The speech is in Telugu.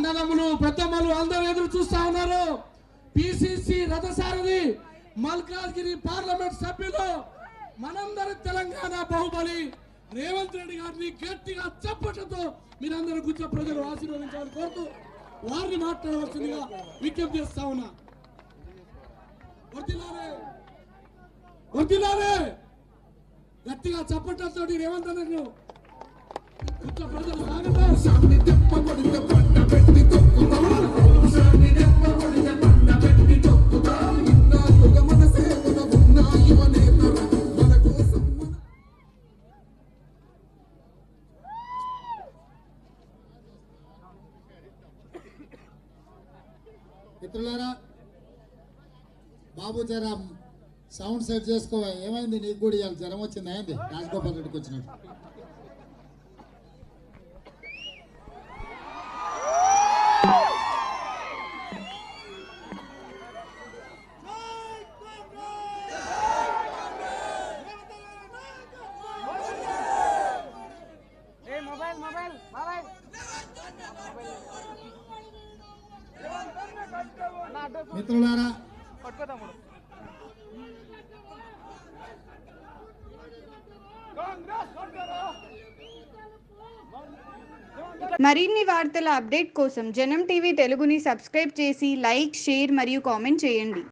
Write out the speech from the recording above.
అన్నదమ్ములు పెద్దమ్మలు అందరూ ఎదురు చూస్తా ఉన్నారు. పిసిసి రథసారథి మల్కాజ్గిరి పార్లమెంట్ సభ్యులు మనందరి తెలంగాణ బాహుబలి రేవంత్ రెడ్డి గారిని గట్టిగా చప్పటతో మీరందరూ గుచ్చ ప్రజలు ఆశీర్వదించాలని కోరుతూ వారిని మాట్లాడవలసిందిగా విజ్ఞప్తి చేస్తా ఉన్నా. గట్టిగా చప్పట్లతో రేవంత్ రెడ్డి మిత్రులారా బాబు జరా సౌండ్ సెట్ చేసుకోవా ఏమైంది? నీకు కూడా ఇవాళ జ్వరం వచ్చింది? అయింది రాజగోపాల్ రెడ్డికి వచ్చినట్టు. Mobile mobile. మిత్రులారా మరిన్ని వార్తల అప్డేట్ కోసం జనం టీవీ తెలుగుని సబ్స్క్రైబ్ చేసి లైక్ షేర్ మరియు కామెంట్ చేయండి.